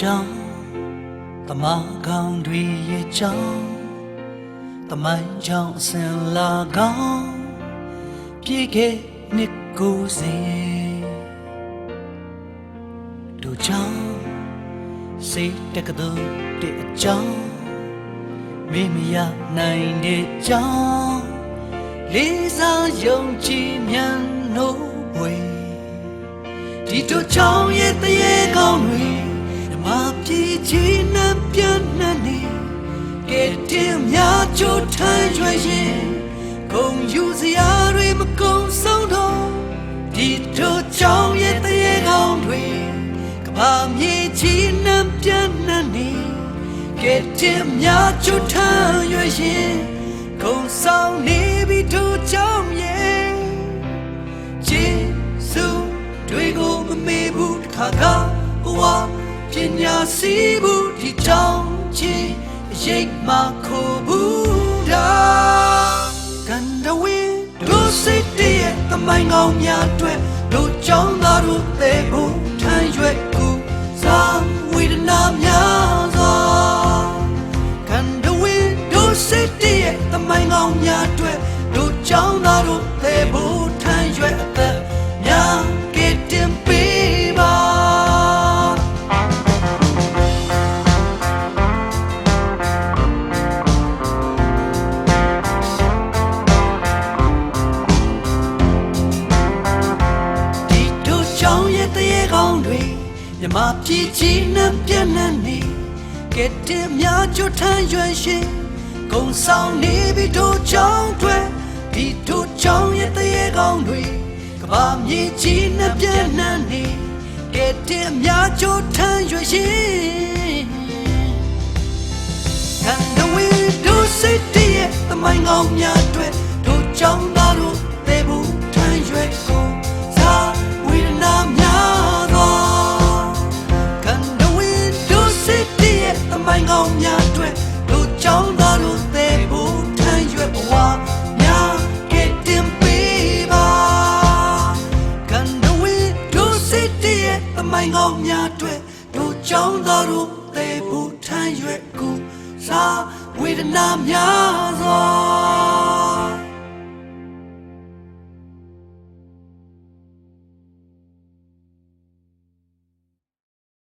ကြောင်းတမကောင်းတွေရဲ့ကြောင်းတမိုင်းကြောင်းအစင်လာကောင်းပြေခဲ့နှစ်ကိုယ်စီတို့ကြောင့်စိတ်တကတော်တဲ့အကြောင်းမေမရနိုင်တဲ့ကြောင်းလေးစားယုံကြည်မြန်လို့ဝေဒီတို့ကြောင့်ရဲ့တရေကောင်းတွေဓ မ္မပြည်ကြီးနှံပြန့်နှံ့နေကဲတင်များကြိုးထမ်းရွယ်ရင်ဂုံယူစရာတွေမကုန်ဆုံးတော့ဒီတို့ကြောင့်ရဲ့တရေကောင်းတွေကဘာမြေကြီးနှံပြန့်နှံ့နေကဲတင်များကြိုးထမ်းရွယ်ရင်ဂုံဆောင်နေပြီတို့ကြောင့်ရဲ့ကျေးဇူးတွေကိုမမေ့ဘူးတစ်ခါကဘဝ ပညာစီးဘူးဒီကြောင့်ချီရိတ်မခိုးဘူးဒါကန်ဒဝင်းတို့စိတ်တည်းရဲ့တမိုင်းကောင်းများအတွက်တို့ကြောင်းသားတို့သေဖို့ထမ်းရွက်ကူစားဝေဒနာများစွာကန်ဒဝင်းတို့စိတ်တည်းရဲ့တမိုင်းကောင်းများအတွက်တို့ကြောင်းသားတို့သေဖို့ မြမပြည်ကြီးနဲ့ပြည့်နှံ့နေကဲတင်များကြွထမ်းရွယ်ရှင်ကုံဆောင်နေပြီတို့ကြောင့်တွေဒီတို့ကြောင့်ရဲ့တရေကောင်းတွေကဘာမြေကြီးနဲ့ပြည့်နှံ့နေကဲတင်များကြွထမ်းရွယ်ရှင်ကန်ဒဝီဒိုစစ်တီရဲ့တမိုင်းကောင်းများအတွက်တို့ကြောင်းသားတို့သေဘူးထမ်းရွယ် တီရဲ့တမိုင်းကောင်းများအတွက်တို့ကြောင်းသားတို့သေဘူးထမ်းရွယ်ကိုစာဝေဒနာများစွာ